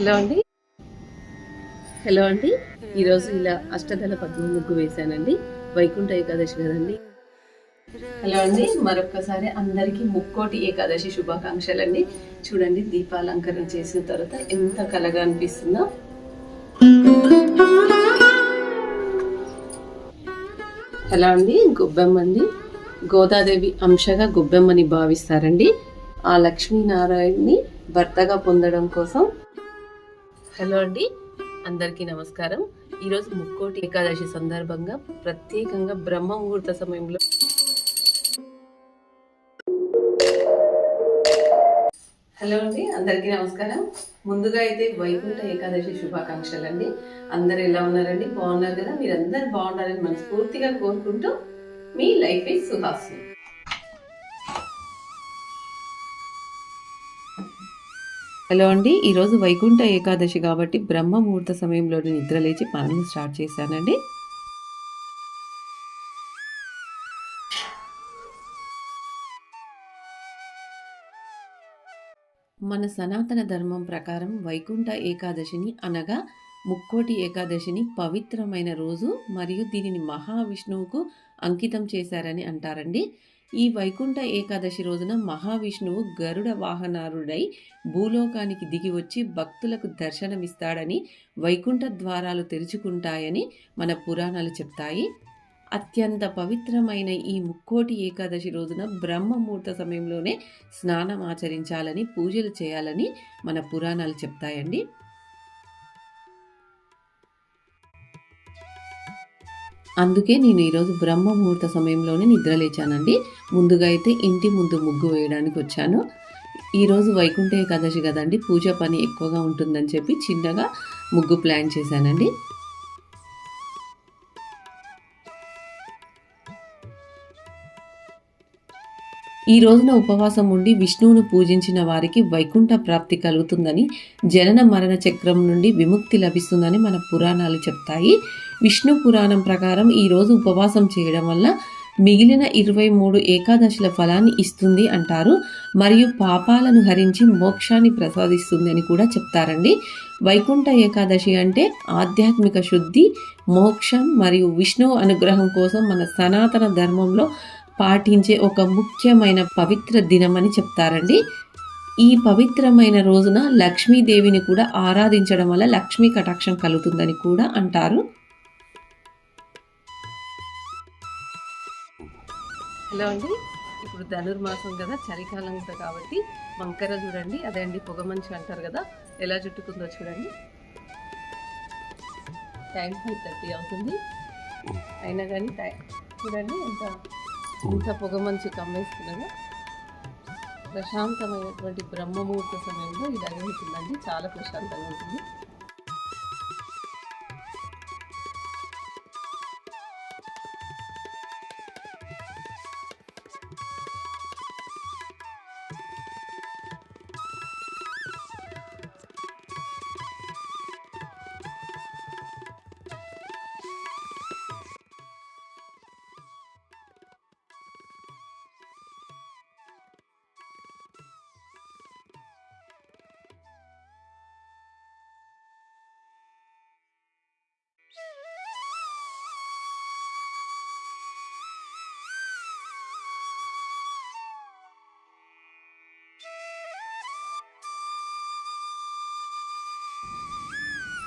Hello అండి. Hello అండి. ఈరోజు ఇలా అష్టదళ పద్మ ముగ్గు వేశానండి. వైకుంఠ ఏకాదశి కదండి. హలో అండి. మరొక్కసారి అందరికీ ముక్కోటి ఏకాదశి శుభాకాంక్షలు అండి చూడండి దీపాలంకరణ చేసిన తర్వాత ఎంత కలగా అనిపిస్తుందో. హలో అండి. గొబ్బెమ్మ అండి గోదాదేవి అంశగా గొబ్బెమ్మని భావిస్తారండి. ఆ లక్ష్మీనారాయణని భర్తగా పొందడం కోసం హలో అండి. అందరికీ నమస్కారం. ఈరోజు ముక్కోటి ఏకాదశి సందర్భంగా ప్రత్యేకంగా బ్రహ్మ ముహూర్త సమయంలో హలో అండి అందరికీ నమస్కారం. ముందుగా అయితే వైకుంఠ ఏకాదశి శుభాకాంక్షలు అండి అందరు ఎలా ఉన్నారండి? బాగున్నారు కదా? మీరందరూ బాగున్నారని మనస్ఫూర్తిగా కోరుకుంటూ మీ లైఫ్ ఈజ్ సుహాస్ని. హలో అండి ఈరోజు వైకుంఠ ఏకాదశి కాబట్టి బ్రహ్మ ముహూర్త సమయంలో నిద్రలేచి పనులు స్టార్ట్ చేశానండి. మన సనాతన ధర్మం ప్రకారం వైకుంఠ ఏకాదశిని అనగా ముక్కోటి ఏకాదశిని పవిత్రమైన రోజు మరియు దీనిని మహావిష్ణువుకు అంకితం చేశారని అంటారండి. ఈ వైకుంఠ ఏకాదశి రోజున మహావిష్ణువు గరుడ వాహనారుడై భూలోకానికి దిగి వచ్చి భక్తులకు దర్శనమిస్తాడని వైకుంఠ ద్వారాలు తెరుచుకుంటాయని మన పురాణాలు చెప్తాయి. అత్యంత పవిత్రమైన ఈ ముక్కోటి ఏకాదశి రోజున బ్రహ్మముహూర్త సమయంలోనే స్నానం ఆచరించాలని పూజలు చేయాలని మన పురాణాలు చెప్తాయండి. అందుకే నేను ఈరోజు బ్రహ్మ ముహూర్త సమయంలోనే నిద్రలేచానండి. ముందుగా అయితే ఇంటి ముందు ముగ్గు వేయడానికి వచ్చాను. ఈరోజు వైకుంఠ ఏకాదశి కదండి పూజ పని ఎక్కువగా ఉంటుందని చెప్పి చిన్నగా ముగ్గు ప్లాన్ చేశానండి. ఈ రోజున ఉపవాసం ఉండి విష్ణువును పూజించిన వారికి వైకుంఠ ప్రాప్తి కలుగుతుందని జనన మరణ చక్రం నుండి విముక్తి లభిస్తుందని మన పురాణాలు చెప్తాయి. విష్ణు పురాణం ప్రకారం ఈ రోజు ఉపవాసం చేయడం వల్ల మిగిలిన ఇరవై మూడు ఏకాదశుల ఫలాన్ని ఇస్తుంది అంటారు. మరియు పాపాలను హరించి మోక్షాన్ని ప్రసాదిస్తుంది అని కూడా చెప్తారండి. వైకుంఠ ఏకాదశి అంటే ఆధ్యాత్మిక శుద్ధి మోక్షం మరియు విష్ణువు అనుగ్రహం కోసం మన సనాతన ధర్మంలో పాటించే ఒక ముఖ్యమైన పవిత్ర దినమని చెప్తారండి. ఈ పవిత్రమైన రోజున లక్ష్మీదేవిని కూడా ఆరాధించడం వల్ల లక్ష్మీ కటాక్షం కలుగుతుందని కూడా అంటారు. హలో అండి. ఇప్పుడు ధనుర్మాసం కదా చలికాలం కదా కాబట్టి వంకర చూడండి అదే అండి పొగమంచు అంటారు కదా ఎలా చుట్టుకుందో చూడండి. టైం ఫైవ్ థర్టీ అవుతుంది. అయినా కానీ టైం చూడండి ఎంత ఇంత పొగ మంచి కమ్మేస్తున్నదో ప్రశాంతమైనటువంటి బ్రహ్మముహూర్త సమయంలో ఇది ఉంటుందండి చాలా ప్రశాంతంగా ఉంటుంది.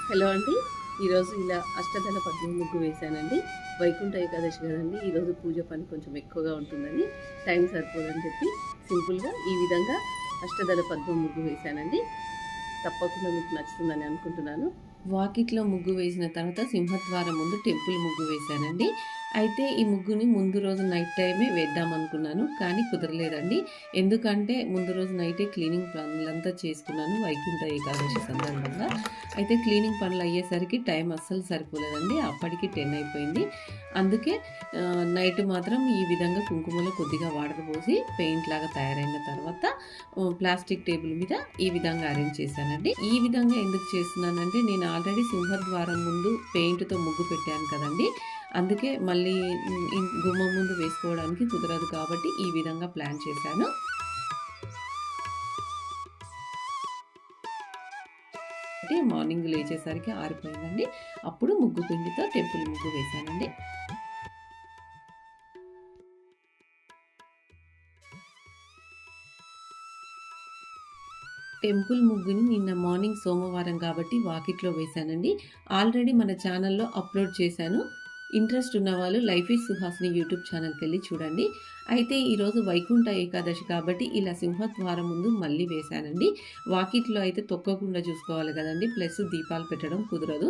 హలో అండి. ఈరోజు ఇలా అష్టదళ పద్మ ముగ్గు వేశానండి. వైకుంఠ ఏకాదశి కదండి ఈరోజు పూజ పని కొంచెం ఎక్కువగా ఉంటుందని టైం సరిపోదని చెప్పి సింపుల్గా ఈ విధంగా అష్టదళ పద్మ ముగ్గు వేశానండి. తప్పకుండా మీకు నచ్చుతుందని అనుకుంటున్నాను. వాకిట్లో ముగ్గు వేసిన తర్వాత సింహద్వారం ముందు టెంపుల్ ముగ్గు వేశానండి. అయితే ఈ ముగ్గుని ముందు రోజు నైట్ టైమే వేద్దాం అనుకున్నాను కానీ కుదరలేదండి. ఎందుకంటే ముందు రోజు నైటే క్లీనింగ్ పనులంతా చేసుకున్నాను వైకుంఠ ఏకాదశి సందర్భంగా. అయితే క్లీనింగ్ పనులు అయ్యేసరికి టైం అస్సలు సరిపోలేదండి. అప్పటికి టెన్ అయిపోయింది. అందుకే నైట్ మాత్రం ఈ విధంగా కుంకుమలో కొద్దిగా వాటర్ పోసి పెయింట్ లాగా తయారైన తర్వాత ప్లాస్టిక్ టేబుల్ మీద ఈ విధంగా అరేంజ్ చేశానండి. ఈ విధంగా ఎందుకు చేస్తున్నానంటే నేను ఆల్రెడీ సింహద్వారం ముందు పెయింట్తో ముగ్గు పెట్టాను కదండి. అందుకే మళ్ళీ గుమ్మం ముందు వేసుకోవడానికి కుదరదు కాబట్టి ఈ విధంగా ప్లాన్ చేశాను. మార్నింగ్ లేచేసరికి ఆరిపోయిందండి. అప్పుడు ముగ్గు పిండితో టెంపుల్ ముగ్గు వేశానండి. టెంపుల్ ముగ్గుని నిన్న మార్నింగ్ సోమవారం కాబట్టి వాకిట్లో వేశానండి. ఆల్రెడీ మన ఛానల్లో అప్లోడ్ చేశాను. ఇంట్రెస్ట్ ఉన్న వాళ్ళు లైఫ్ ఈజ్ సుహాస్ని యూట్యూబ్ ఛానల్కి వెళ్ళి చూడండి. అయితే ఈరోజు వైకుంఠ ఏకాదశి కాబట్టి ఇలా సింహద్వారం ముందు మళ్ళీ వేశానండి. వాకిట్లో అయితే తొక్కకుండా చూసుకోవాలి కదండి. ప్లస్ దీపాలు పెట్టడం కుదరదు.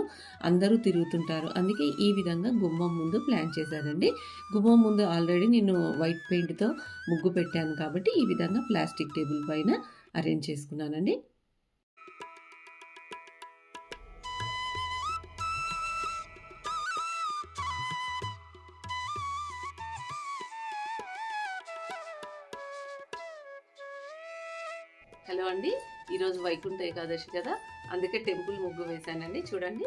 అందరూ తిరుగుతుంటారు. అందుకే ఈ విధంగా గుమ్మం ముందు ప్లాన్ చేశానండి. గుమ్మం ముందు ఆల్రెడీ నేను వైట్ పెయింట్తో ముగ్గు పెట్టాను కాబట్టి ఈ విధంగా ప్లాస్టిక్ టేబుల్ పైన అరేంజ్ చేసుకున్నానండి. హలో అండి. ఈరోజు వైకుంఠ ఏకాదశి కదా? అందుకే టెంపుల్ ముగ్గు వేశానండి. చూడండి.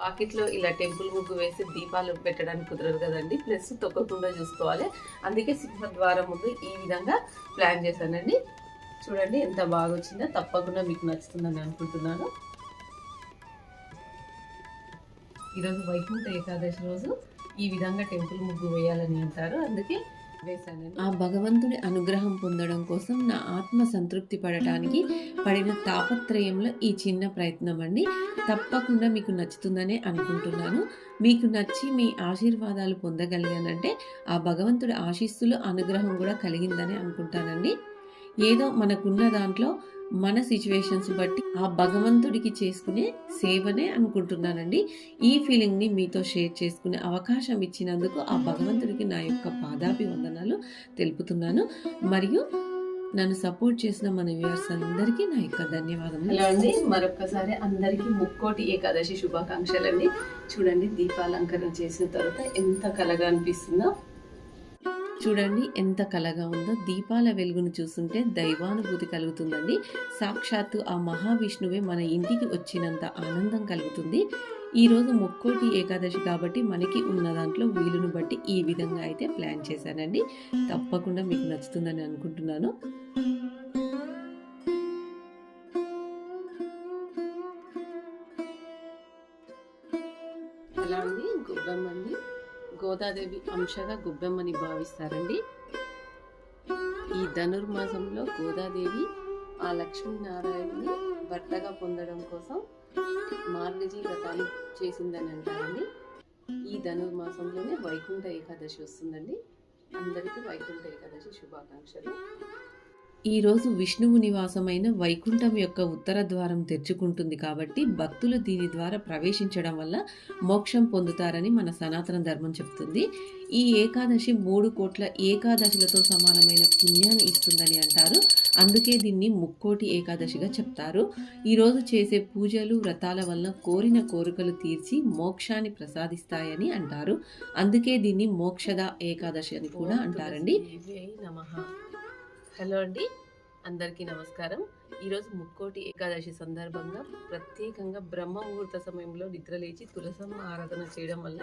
పాకెట్లో ఇలా టెంపుల్ ముగ్గు వేసి దీపాలు పెట్టడానికి కుదరదు కదండి. ప్లస్ తొక్కకుండా చూసుకోవాలి. అందుకే సింహద్వారం ముందు ఈ విధంగా ప్లాన్ చేశానండి. చూడండి ఎంత బాగా వచ్చిందో తప్పకుండా మీకు నచ్చుతుందని అనుకుంటున్నాను. ఈరోజు వైకుంఠ ఏకాదశి రోజు. ఈ విధంగా టెంపుల్ ముగ్గు వేయాలని అంటారు. అందుకే వేశానండి ఆ భగవంతుడి అనుగ్రహం పొందడం కోసం నా ఆత్మ సంతృప్తి పడటానికి పడిన తాపత్రయంలో ఈ చిన్న ప్రయత్నం అండి. తప్పకుండా మీకు నచ్చుతుందనే అనుకుంటున్నాను. మీకు నచ్చి మీ ఆశీర్వాదాలు పొందగలిగానంటే ఆ భగవంతుడి ఆశీస్సులు అనుగ్రహం కూడా కలిగిందని అనుకుంటానండి. ఏదో మనకున్న దాంట్లో మన సిచ్యువేషన్స్ బట్టి ఆ భగవంతుడికి చేసుకునే సేవనే అనుకుంటున్నానండి. ఈ ఫీలింగ్ని మీతో షేర్ చేసుకునే అవకాశం ఇచ్చినందుకు ఆ భగవంతుడికి నా యొక్క పాదాభివందనాలు తెలుపుతున్నాను. మరియు నన్ను సపోర్ట్ చేసిన మన వ్యూవర్స్ అందరికీ నా యొక్క ధన్యవాదములు. హలో అండి మరొకసారి అందరికీ ముక్కోటి ఏకాదశి శుభాకాంక్షలు అండి చూడండి దీపాలంకరణ చేసిన తర్వాత ఎంత కలగా అనిపిస్తుందో. చూడండి ఎంత కలగా ఉందో. దీపాల వెలుగును చూస్తుంటే దైవానుభూతి కలుగుతుందండి. సాక్షాత్తు ఆ మహావిష్ణువే మన ఇంటికి వచ్చినంత ఆనందం కలుగుతుంది. ఈరోజు ముక్కోటి ఏకాదశి కాబట్టి మనకి ఉన్న దాంట్లో వీలును బట్టి ఈ విధంగా అయితే ప్లాన్ చేశానండి. తప్పకుండా మీకు నచ్చుతుందని అనుకుంటున్నాను. గోదాదేవి అంశగా గుబ్బెమ్మని భావిస్తారండి. ఈ ధనుర్మాసంలో గోదాదేవి ఆ లక్ష్మీనారాయణని భర్తగా పొందడం కోసం మార్గజీ వ్రతాలు చేసిందని అంటారండి. ఈ ధనుర్మాసంలోనే వైకుంఠ ఏకాదశి వస్తుందండి. అందరికీ వైకుంఠ ఏకాదశి శుభాకాంక్షలు. ఈరోజు విష్ణువు నివాసమైన వైకుంఠం యొక్క ఉత్తర ద్వారం తెరుచుకుంటుంది కాబట్టి భక్తులు దీని ద్వారా ప్రవేశించడం వల్ల మోక్షం పొందుతారని మన సనాతన ధర్మం చెప్తుంది. ఈ ఏకాదశి మూడు కోట్ల ఏకాదశులతో సమానమైన పుణ్యాన్ని ఇస్తుందని అంటారు. అందుకే దీన్ని ముక్కోటి ఏకాదశిగా చెప్తారు. ఈరోజు చేసే పూజలు వ్రతాల వల్ల కోరిన కోరికలు తీర్చి మోక్షాన్ని ప్రసాదిస్తాయని అంటారు. అందుకే దీన్ని మోక్షద ఏకాదశి అని కూడా అంటారండి. హలో అండి. అందరికీ నమస్కారం. ఈరోజు ముక్కోటి ఏకాదశి సందర్భంగా ప్రత్యేకంగా బ్రహ్మ ముహూర్త సమయంలో నిద్రలేచి తులసమ్మ ఆరాధన చేయడం వల్ల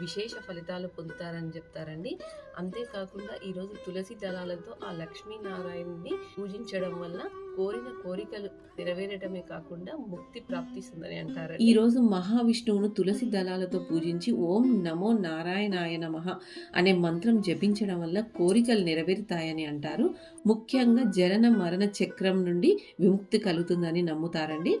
విశేష ఫలితాలు పొందుతారని చెప్తారండి. అంతేకాకుండా ఈరోజు తులసి దళాలతో ఆ లక్ష్మీనారాయణని పూజించడం వల్ల కోరిన కోరికలు నెరవేరటమే కాకుండా ముక్తి ప్రాప్తిస్తుందని అంటారు ఈ రోజు మహావిష్ణువును తులసి దళాలతో పూజించి ఓం నమో నారాయణాయ నమ అనే మంత్రం జపించడం వల్ల కోరికలు నెరవేరుతాయని అంటారు. ముఖ్యంగా జనన మరణ చక్రం నుండి విముక్తి కలుగుతుందని నమ్ముతారండి.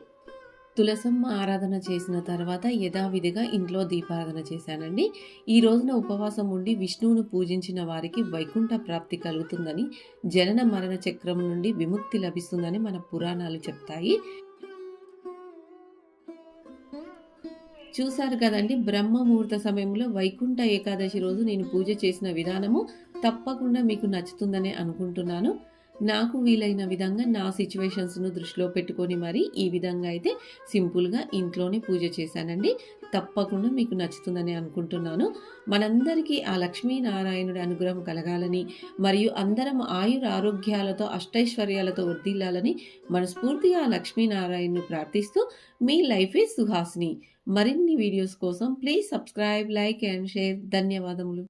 తులసమ్మ ఆరాధన చేసిన తర్వాత యథావిధిగా ఇంట్లో దీపారాధన చేశానండి. ఈ రోజున ఉపవాసం ఉండి విష్ణువును పూజించిన వారికి వైకుంఠ ప్రాప్తి కలుగుతుందని జనన మరణ చక్రం నుండి విముక్తి లభిస్తుందని మన పురాణాలు చెప్తాయి. చూశారు కదండి బ్రహ్మ ముహూర్త సమయంలో వైకుంఠ ఏకాదశి రోజు నేను పూజ చేసిన విధానము తప్పకుండా మీకు నచ్చుతుందని అనుకుంటున్నాను. నాకు వీలైన విధంగా నా సిచ్యువేషన్స్ను దృష్టిలో పెట్టుకొని మరి ఈ విధంగా అయితే సింపుల్గా ఇంట్లోనే పూజ చేశానండి. తప్పకుండా మీకు నచ్చుతుందని అనుకుంటున్నాను. మనందరికీ ఆ లక్ష్మీనారాయణుడి అనుగ్రహం కలగాలని మరియు అందరం ఆయుర ఆరోగ్యాలతో అష్టైశ్వర్యాలతో వర్దిల్లాలని మనస్ఫూర్తిగా ఆ లక్ష్మీనారాయణను ప్రార్థిస్తూ మీ లైఫ్ ఈజ్ సుహాస్ని. మరిన్ని వీడియోస్ కోసం please subscribe like and share. ధన్యవాదములు.